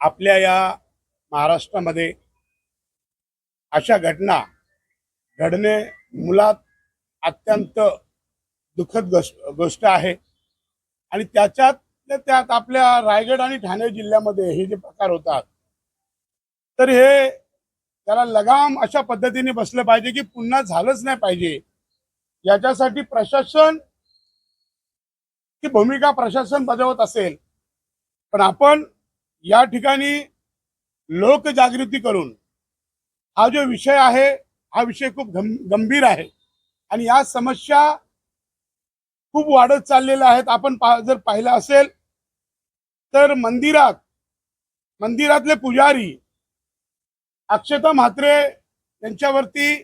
आपल्या या महाराष्ट्रामध्ये अशा घटना घडणे मुलात अत्यंत दुःखद गोष्ट गोष्ट आहे. आणि त्याच्यात त्यात आपल्या रायगड आणि ठाणे जिल्ह्यामध्ये हे जे प्रकार होतात तर हे त्याला लगाम अशा पद्धतीने बसलं पाहिजे की पुन्हा झालंच नाही पाहिजे. याच्यासाठी प्रशासन ची भूमिका प्रशासन बजावत असेल. पण आपण या ठिकाणी लोकजागृती करून हा जो विषय आहे हा विषय खूप गं गंभीर आहे. आणि या समस्या खूप वाढत चाललेल्या आहेत. आपण पा जर पाहिलं असेल तर मंदिरात मंदिरातले पुजारी अक्षता म्हात्रे यांच्यावरती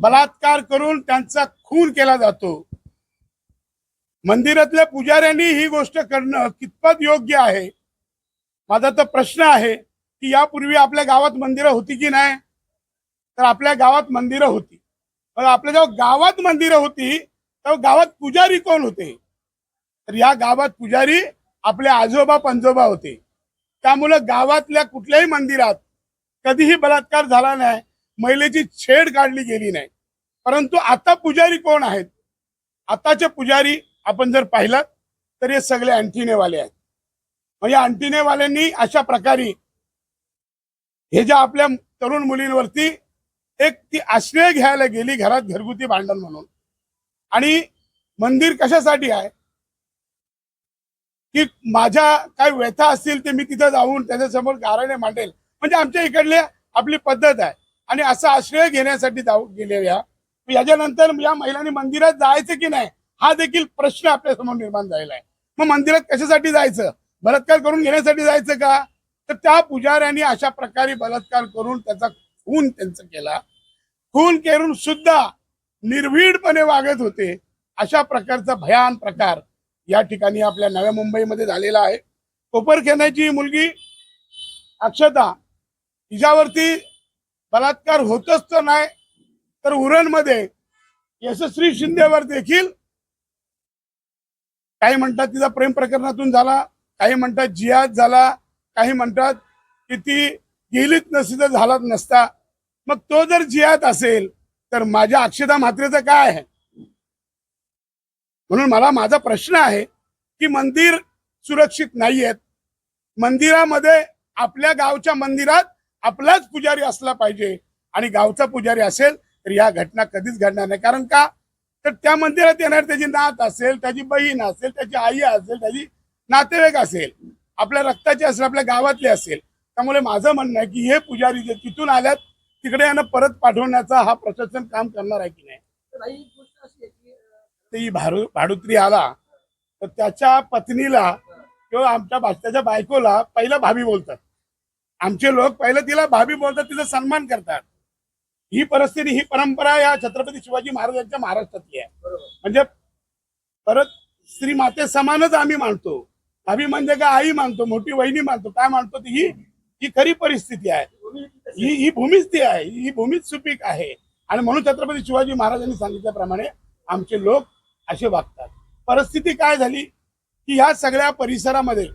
बलात्कार करून त्यांचा खून केला जातो. मंदिरातल्या पुजाऱ्यांनी ही गोष्ट करणं कितपत योग्य आहे? माझा तर प्रश्न आहे की यापूर्वी आपल्या गावात मंदिरं होती की नाही? तर आपल्या गावात मंदिरं होती. पण आपल्या जेव्हा गावात मंदिरं होती तेव्हा गावात पुजारी कोण होते? तर या गावात पुजारी आपले आजोबा पंजोबा होते. त्यामुळं गावातल्या कुठल्याही मंदिरात कधीही बलात्कार झाला नाही महिलेची छेड काढली गेली नाही. परंतु आता पुजारी कोण आहेत? आताचे पुजारी आपण जर पाहिलं तर हे सगळे अँटिनेवाले आहेत. मग या अंटिनेवाल्यांनी अशा प्रकारे हे ज्या आपल्या तरुण मुलींवरती एक ती आश्रय घ्यायला गेली घरात घरगुती भांडण म्हणून. आणि मंदिर कशासाठी आहे? की माझ्या काय व्यथा असतील ते मी तिथं जाऊन त्याच्यासमोर गाराने मांडेल. म्हणजे आमच्या इकडल्या आपली पद्धत आहे. आणि असा आश्रय घेण्यासाठी जाऊ गेलेल्या याच्यानंतर या महिलांनी मंदिरात जायचं की नाही हा देखील प्रश्न आपल्यासमोर निर्माण झालेला आहे. मग मंदिरात कशासाठी जायचं? बलात्कार करून घेण्यासाठी जायचं का? तर त्या पुजाऱ्यांनी अशा प्रकारे बलात्कार करून त्याचा खून त्यांचा केला. खून करून सुद्धा निर्भीडपणे वागत होते. अशा प्रकारचा भयान प्रकार या ठिकाणी आपल्या नव्या मुंबईमध्ये झालेला आहे. कोपरखेण्याची मुलगी अक्षता तिच्यावरती बलात्कार होतच तर नाही तर उरणमध्ये यशस्वी शिंदेवर देखील काही म्हणतात तिचा प्रेम प्रकरणातून झाला. काही म्हणतात जियाद झाला काही म्हणतात की ती गेलीच नसती तर झालाच नसता. मग तो जर जियाद असेल तर माझ्या अक्षता म्हात्रेचं काय आहे? म्हणून मला माझा प्रश्न आहे की मंदिर सुरक्षित नाही आहेत मंदिरामध्ये आपल्या गावच्या मंदिरात आपलाच पुजारी असला पाहिजे. आणि गावचा पुजारी असेल तर या घटना कधीच घडणार नाही. कारण का? तर त्या मंदिरात येणार त्याची नात असेल त्याची बहीण असेल त्याची आई असेल त्याची नातेवाईक असेल आपल्या रक्ताचे असेल आपल्या गावातले असेल त्यामुळे माझं म्हणणं आहे की हे पुजारी जे तिथून आल्यात तिकडे यांना परत पाठवण्याचा हा प्रशासन काम करणार आहे की नाही? ती भाडू भाडुत्री आला तर त्याच्या पत्नीला किंवा आमच्या त्याच्या बायकोला पहिलं भाभी बोलतात. आमचे लोक पहिलं तिला भाभी बोलतात तिचा सन्मान करतात. ही परिस्थिती ही परंपरा या छत्रपती शिवाजी महाराजांच्या महाराष्ट्रातली आहे. म्हणजे परत स्त्री माते समानच आम्ही मानतो. आम्ही म्हणजे काय आई मानतो मोठी वहिनी मानतो काय मानतो ती? ही ही खरी परिस्थिती आहे. ही ही भूमीच ती आहे ही भूमीच सुपीक आहे. आणि म्हणून छत्रपती शिवाजी महाराजांनी सांगितल्याप्रमाणे आमचे लोक असे वागतात. परिस्थिती काय झाली? की ह्या सगळ्या परिसरामध्ये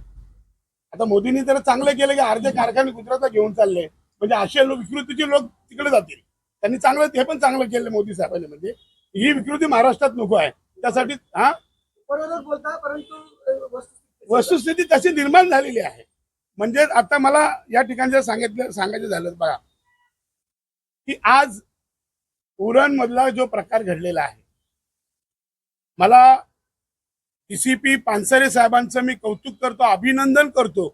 आता मोदींनी तर चांगलं केलं की अर्धे कारखाने गुजरातला घेऊन चालले. म्हणजे असे लोक विकृतीचे लोक तिकडे जातील. त्यांनी चांगलं हे पण चांगलं केलं मोदी साहेबांनी. म्हणजे ही विकृती महाराष्ट्रात नको आहे. त्यासाठी हा? बरोबर बोलता परंतु वस्तुस्थिती तशी निर्माण झालेली आहे. म्हणजे आता मला या ठिकाणी जर सांगितलं सांगायचं झालं बघा. की आज उरण मधला जो प्रकार घडलेला आहे. मला डीसीपी पानसरे साहेबांचं मी कौतुक करतो अभिनंदन करतो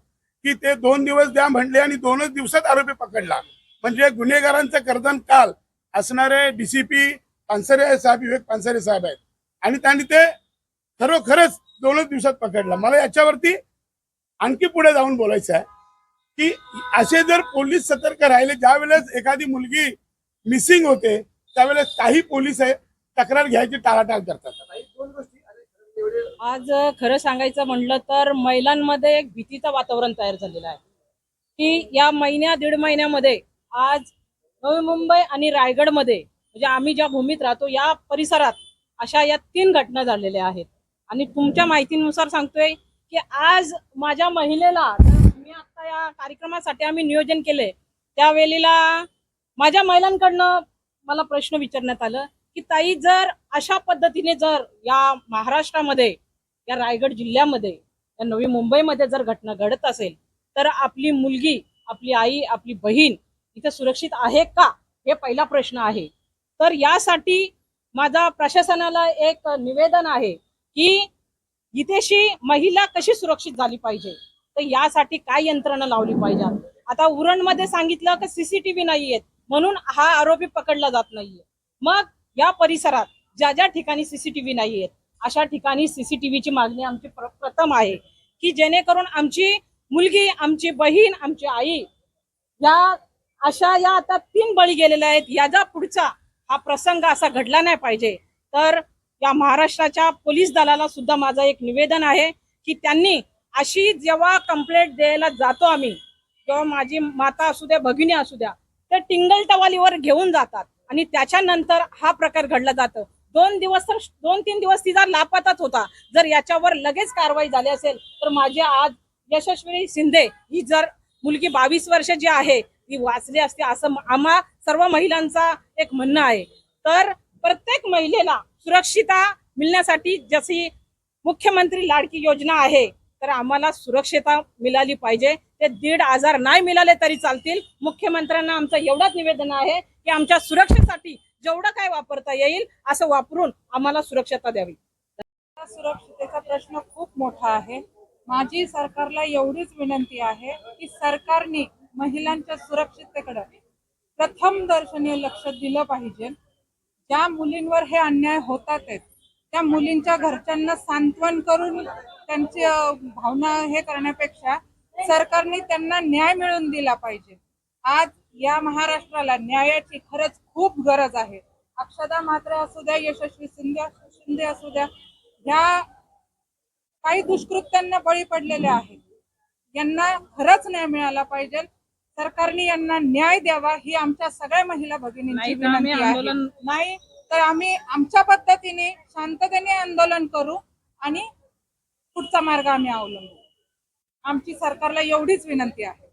की ते दोन दिवस द्या म्हणले आणि दोनच दिवसात आरोपी पकडला. म्हणजे गुन्हेगारांचं कर्दन काल असणारे डीसीपी पानसरे साहेब विवेक पानसरे साहेब आहेत. आणि त्यांनी ते खरोखरच दोनच दिवसात पकडला. मला याच्यावरती आणखी पुढे जाऊन बोलायचं आहे की असे जर पोलीस सतर्क राहिले ज्या वेळेस एखादी मुलगी मिसिंग होते त्यावेळेस काही पोलीस आहे तक्रार घ्यायची टाळाटाळ करतात. आज खरं सांगायचं म्हणलं तर महिलांमध्ये एक भीतीचं वातावरण तयार झालेलं आहे. की या महिन्या दीड महिन्यामध्ये आज नवी मुंबई आणि रायगडमध्ये म्हणजे आम्ही ज्या भूमीत राहतो या परिसरात अशा या तीन घटना झालेल्या आहेत. आणि तुमच्या माहितीनुसार सांगतोय की आज माझ्या महिलेला मी आता या कार्यक्रमासाठी आम्ही नियोजन केले त्यावेळेला माझ्या महिलांकडनं मला प्रश्न विचारण्यात आलं की ताई जर अशा पद्धतीने जर या महाराष्ट्रामध्ये या रायगड जिल्ह्यामध्ये या नवी मुंबईमध्ये जर घटना घडत असेल तर आपली मुलगी आपली आई आपली बहीण इथे सुरक्षित आहे का? हे पहिला प्रश्न आहे. तर यासाठी माझा प्रशासनाला एक निवेदन आहे की इथेशी महिला कशी सुरक्षित झाली पाहिजे? तर यासाठी काय यंत्रणा लावली पाहिजे? आता उरणमध्ये सांगितलं की सीसीटीव्ही नाहीयेत म्हणून हा आरोपी पकडला जात नाहीये. मग या परिसरात ज्या ज्या ठिकाणी सीसीटीव्ही नाहीयेत अशा ठिकाणी सीसीटीव्हीची मागणी आमची प्रथम आहे की जेणेकरून आमची मुलगी आमची बहीण आमची आई या अशा या आता तीन बळी गेलेल्या आहेत. याचा पुढचा हा प्रसंग असा घडला नाही पाहिजे. तर या महाराष्ट्राच्या पोलीस दलाला सुद्धा माझं एक निवेदन आहे की त्यांनी अशी जेव्हा कंप्लेंट द्यायला जातो आम्ही किंवा माझी माता असू द्या भगिनी असू द्या ते टिंगल टवालीवर घेऊन जातात. आणि त्याच्यानंतर हा प्रकार घडला जातो. दोन दिवस तर दोन तीन दिवस तिचा लापताच होता. जर याच्यावर लगेच कारवाई झाली असेल तर माझी आज यशस्वी शिंदे ही जर मुलगी बावीस वर्ष जी आहे ती वाचली असते असं आम्हा सर्व महिलांचा एक म्हणणं आहे. तर प्रत्येक महिलेला सुरक्षिता मिळण्यासाठी जशी मुख्यमंत्री लाडकी योजना आहे तर आम्हाला सुरक्षिता मिळाली पाहिजे. ते दीड आजार नाही मिळाले तरी चालतील. मुख्यमंत्र्यांना आमचं एवढंच निवेदन आहे की आमच्या सुरक्षेसाठी जेवढं काय वापरता येईल असं वापरून आम्हाला सुरक्षता द्यावी. सुरक्षितेचा प्रश्न खूप मोठा आहे. माझी सरकारला एवढीच विनंती आहे की सरकारने महिलांच्या सुरक्षितेकडे प्रथम दर्शनीय लक्ष दिलं पाहिजे. ज्या मुलींवर हे अन्याय होतात त्या मुलींच्या घरच्यांना सांत्वन करून त्यांची भावना हे करण्यापेक्षा सरकारने त्यांना न्याय मिळवून दिला पाहिजे. आज या महाराष्ट्राला न्यायाची खरंच खूप गरज आहे. अक्षदा मात्र असू द्या यशस्वी शिंदे शिंदे असू द्या ह्या काही दुष्कृत्यांना बळी पडलेल्या आहेत. यांना खरंच न्याय मिळाला पाहिजे. सरकारने यांना न्याय द्यावा ही आमच्या सगळ्या महिला भगिनींची नाही तर आम्ही विनंती आहे. आंदोलन- नाही तर आम्ही आमच्या पद्धतीने शांततेने आंदोलन करू आणि पुढचा मार्ग आम्ही अवलंबू. आमची सरकारला एवढीच विनंती आहे.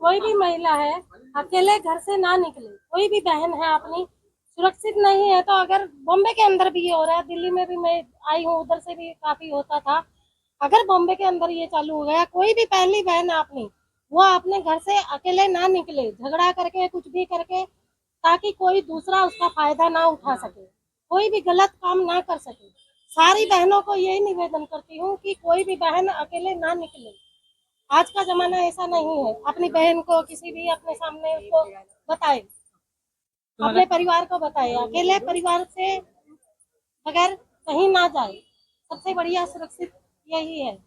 कोई भी महिला है अकेले घर से ना निकले। कोई भी बहन है अपनी सुरक्षित नहीं है तो अगर बॉम्बे के अंदर भी ये हो रहा है दिल्ली में भी मैं आई हूँ उधर से भी काफ़ी होता था। अगर बॉम्बे के अंदर ये चालू हो गया कोई भी पहली बहन है अपनी वो अपने घर से अकेले ना निकले झगड़ा करके कुछ भी करके ताकि कोई दूसरा उसका फ़ायदा ना उठा सके कोई भी गलत काम ना कर सके। सारी बहनों को यही निवेदन करती हूँ कि कोई भी बहन अकेले ना निकले। आज का जमाना ऐसा नहीं है। अपनी बहन को किसी भी अपने सामने उसको बताए। अपने परिवार को बताए। अकेले परिवार से बगैर कहीं ना जाए। सबसे बढ़िया सुरक्षित यही है।